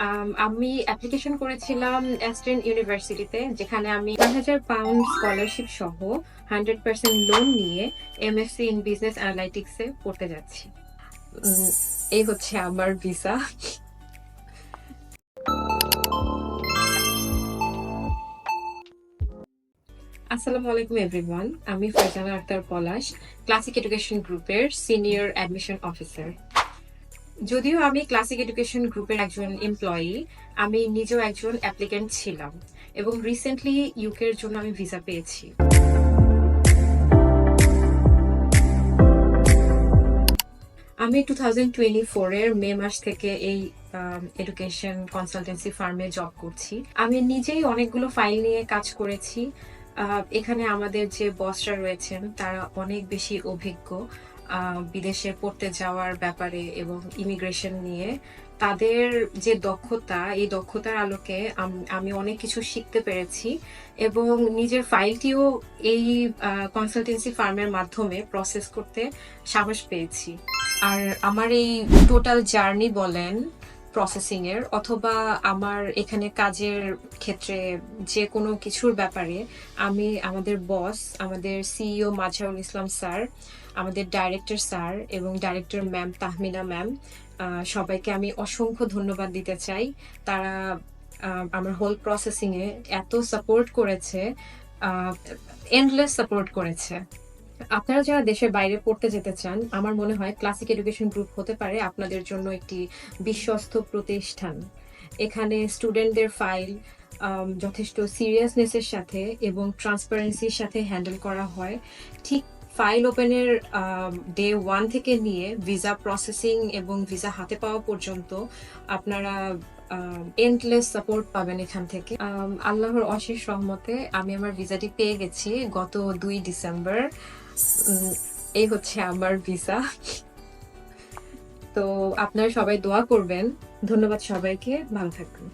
আম, application করেছিলাম অ্যাস্টেন ইউনিভার্সিটিতে যেখানে আমি চার হাজার পাউন্ড স্কলারশিপ সহ হান্ড্রেড পার্সেন্ট লোন নিয়ে M S C in business অ্যানালাইটিক্সে পড়তে যাচ্ছি। এই হচ্ছে আমার ভিসা আসসালামু আলাইকুম এভরিওয়ান আমি ফারজানা আক্তার পলাশ ক্লাসিক এডুকেশন গ্রুপের সিনিয়র অ্যাডমিশন অফিসার যদিও আমি ক্লাসিক এডুকেশন গ্রুপের একজন এমপ্লয়ি আমি নিজেও একজন অ্যাপ্লিক্যান্ট ছিলাম এবং রিসেন্টলি ইউকের জন্য আমি ভিসা পেয়েছি। আমি টু থাউজেন্ড টোয়েন্টি ফোরের মে মাস থেকে এই এডুকেশন কনসালটেন্সি ফার্মে জব করছি। আমি নিজেই অনেকগুলো ফাইল নিয়ে কাজ করেছি। এখানে আমাদের যে বসরা রয়েছেন, তারা অনেক বেশি অভিজ্ঞ। বিদেশে পড়তে যাওয়ার ব্যাপারে এবং ইমিগ্রেশন নিয়ে, তাদের যে দক্ষতা, এই দক্ষতার আলোকে আম- অনেক কিছু শিখতে পেরেছি এবং নিজের ফাইলটিও এই কনসালটেন্সি ফার্মের মাধ্যমে প্রসেস করতে সাহস পেয়েছি। আর আমার এই টোটাল জার্নি বলেন প্রসেসিং এর অথবা আমার এখানে কাজের ক্ষেত্রে যে কোনো কিছুর ব্যাপারে আমি আমাদের বস আমাদের C E O Mazharul Islam sir, আমাদের ডাইরেক্টর স্যার এবং ডাইরেক্টর ম্যাম তাহমিনা ম্যাম সবাইকে আমি অসংখ্য ধন্যবাদ দিতে চাই। তারা আমার হোল প্রসেসিং এ এত সাপোর্ট করেছে এন্ডলেস সাপোর্ট করেছে। আপনারা যারা দেশের বাইরে পড়তে যেতে চান, আমার মনে হয় ক্লাসিক এডুকেশন গ্রুপ হতে পারে আপনাদের জন্য একটি বিশ্বস্ত প্রতিষ্ঠান। এখানে স্টুডেন্টদের ফাইল যথেষ্ট সিরিয়াসনেসের সাথে এবং ট্রান্সপারেন্সির সাথে হ্যান্ডেল করা হয়। ঠিক ফাইল ওপেনের ডে ওয়ান থেকে নিয়ে ভিসা প্রসেসিং এবং ভিসা হাতে পাওয়া পর্যন্ত আপনারা এন্ডলেস সাপোর্ট পাবেন এখান থেকে। আল্লাহর অশেষ রহমতে আমি আমার ভিসাটি পেয়ে গেছি গত দুই ডিসেম্বর। এই হচ্ছে আমার ভিসা। তো আপনারা সবাই দোয়া করবেন। ধন্যবাদ সবাইকে। ভালো থাকবেন।